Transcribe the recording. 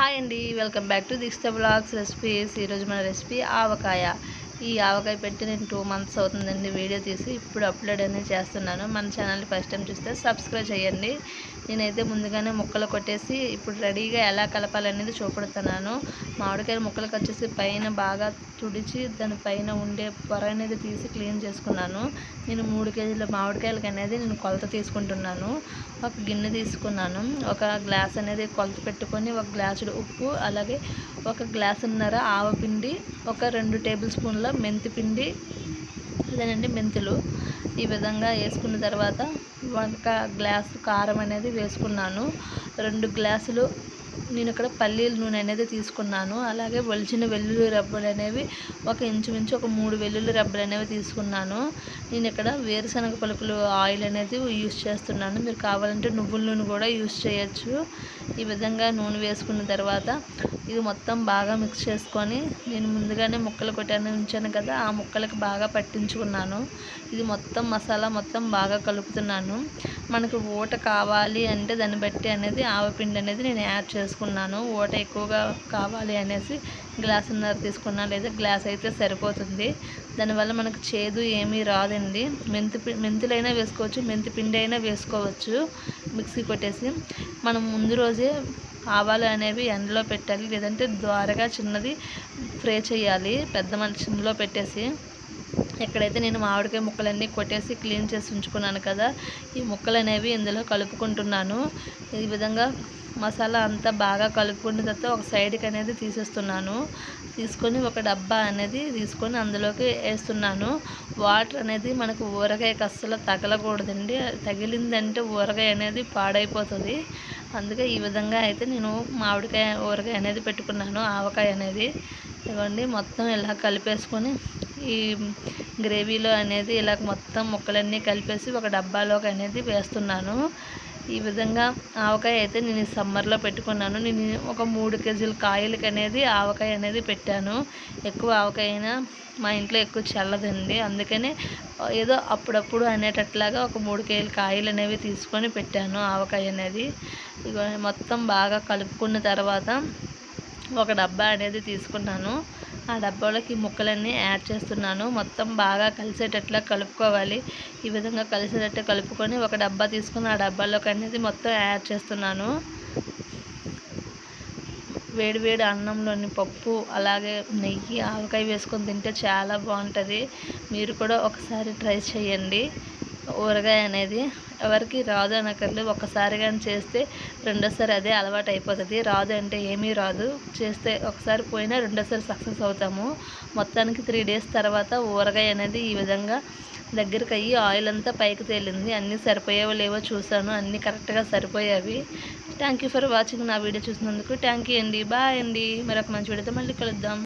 Hi అండి welcome back to దిక్స్త blogs recipes. ఈరోజు మన రెసిపీ ఆవకాయ. ఈ ఆవకాయ పెట్టి నేను టూ మంత్స్ అవుతుందండి వీడియో తీసి ఇప్పుడు అప్లోడ్ అనేది చేస్తున్నాను. మన ఛానల్ని ఫస్ట్ టైం చూస్తే సబ్స్క్రైబ్ చేయండి. నేనైతే ముందుగానే ముక్కలు కొట్టేసి ఇప్పుడు రెడీగా ఎలా కలపాలనేది చూపెడుతున్నాను. మామిడికాయ ముక్కలకు వచ్చేసి పైన బాగా తుడిచి దాని పైన ఉండే పొర అనేది తీసి క్లీన్ చేసుకున్నాను. నేను మూడు కేజీల మామిడికాయలకి అనేది నేను కొలత తీసుకుంటున్నాను. ఒక గిన్నె తీసుకున్నాను. ఒక గ్లాస్ అనేది కొలత పెట్టుకొని ఒక గ్లాసుడు ఉప్పు అలాగే ఒక గ్లాసున్నర ఆవపిండి ఒక రెండు టేబుల్ స్పూన్ల మెంతి పిండి అదేనండి మెంతులు. ఈ విధంగా వేసుకున్న తర్వాత ఒక గ్లాసు కారం అనేది వేసుకున్నాను. రెండు గ్లాసులు నేను ఇక్కడ పల్లీల నూనె అనేది తీసుకున్నాను. అలాగే ఒలిచిన వెల్లుల్లి రబ్బలు అనేవి ఒక ఇంచుమించు ఒక మూడు వెల్లుల్లి రబ్బలు అనేవి తీసుకున్నాను. నేను ఇక్కడ వేరుశనగ పలుకులు ఆయిల్ అనేది యూస్ చేస్తున్నాను. మీరు కావాలంటే నువ్వుల నూనె కూడా యూస్ చేయొచ్చు. ఈ విధంగా నూనె వేసుకున్న తర్వాత ఇది మొత్తం బాగా మిక్స్ చేసుకొని నేను ముందుగానే ముక్కలు కొట్టాను ఉంచాను కదా ఆ ముక్కలకు బాగా పట్టించుకున్నాను. ఇది మొత్తం మసాలా మొత్తం బాగా కలుపుతున్నాను. మనకు ఊట కావాలి అంటే దాన్ని బట్టి అనేది ఆవపిండి అనేది నేను యాడ్ చేస్తాను చేసుకున్నాను. ఊట ఎక్కువగా కావాలి అనేసి గ్లాసున్నర తీసుకున్నాను లేదా గ్లాస్ అయితే సరిపోతుంది. దానివల్ల మనకు చేదు ఏమీ రాదండి. మెంతి పి మెంతులైనా వేసుకోవచ్చు మెంతి పిండి అయినా వేసుకోవచ్చు. మిక్సీ కొట్టేసి మనం ముందు రోజే ఆవాలు అనేవి ఎండలో పెట్టాలి లేదంటే ద్వారగా చిన్నది ఫ్రై చేయాలి పెద్ద మనిషిలో పెట్టేసి. ఎక్కడైతే నేను మామిడికాయ ముక్కలన్నీ కొట్టేసి క్లీన్ చేసి ఉంచుకున్నాను కదా ఈ ముక్కలు అనేవి ఇందులో కలుపుకుంటున్నాను. ఈ విధంగా మసాలా అంతా బాగా కలుపుకున్న తర్వాత ఒక సైడ్కి అనేది తీసేస్తున్నాను. తీసుకొని ఒక డబ్బా అనేది తీసుకొని అందులోకి వేస్తున్నాను. వాటర్ అనేది మనకు ఊరగాయకి అస్సలు తగలకూడదండి. తగిలిందంటే ఊరగాయ అనేది పాడైపోతుంది. అందుకే ఈ విధంగా అయితే నేను మామిడికాయ ఊరగాయ అనేది పెట్టుకున్నాను ఆవకాయ అనేది. ఇవ్వండి మొత్తం ఇలా కలిపేసుకొని ఈ గ్రేవీలో అనేది ఇలా మొత్తం ముక్కలన్నీ కలిపేసి ఒక డబ్బాలోకి అనేది వేస్తున్నాను. ఈ విధంగా ఆవకాయ అయితే నేను సమ్మర్లో పెట్టుకున్నాను. నేను ఒక మూడు కేజీల కాయలకి అనేది ఆవకాయ అనేది పెట్టాను. ఎక్కువ ఆవకాయ అయినా మా ఇంట్లో ఎక్కువ చల్లదండి. అందుకనే ఏదో అప్పుడప్పుడు అనేటట్లాగా ఒక మూడు కేజీల కాయలు అనేవి తీసుకొని పెట్టాను ఆవకాయ అనేది. మొత్తం బాగా కలుపుకున్న తర్వాత ఒక డబ్బా అనేది తీసుకున్నాను. ఆ డబ్బాలోకి ముక్కలన్నీ యాడ్ చేస్తున్నాను. మొత్తం బాగా కలిసేటట్లా కలుపుకోవాలి. ఈ విధంగా కలిసేటట్టు కలుపుకొని ఒక డబ్బా తీసుకుని ఆ డబ్బాలోకి అనేది మొత్తం యాడ్ చేస్తున్నాను. వేడి వేడి అన్నంలోని పప్పు అలాగే నెయ్యి ఆవకాయ వేసుకొని తింటే చాలా బాగుంటుంది. మీరు కూడా ఒకసారి ట్రై చేయండి. ఊరగాయ అనేది ఎవరికి రాదు అనక్కర్లేదు ఒక్కసారి కానీ చేస్తే రెండోసారి అదే అలవాటు అయిపోతుంది. రాదు అంటే ఏమీ రాదు. చేస్తే ఒకసారి పోయినా రెండోసారి సక్సెస్ అవుతాము. మొత్తానికి త్రీ డేస్ తర్వాత ఊరగాయ అనేది ఈ విధంగా దగ్గరికి అయ్యి ఆయిల్ అంతా పైకి తేలింది. అన్నీ సరిపోయేవో లేవో చూశాను. అన్నీ కరెక్ట్గా సరిపోయేవి. థ్యాంక్ యూ ఫర్ వాచింగ్ నా వీడియో చూసినందుకు థ్యాంక్ యూ అండి. బాయ్ అండి. మరొక మంచి వీడియోతో మళ్ళీ కలుద్దాం.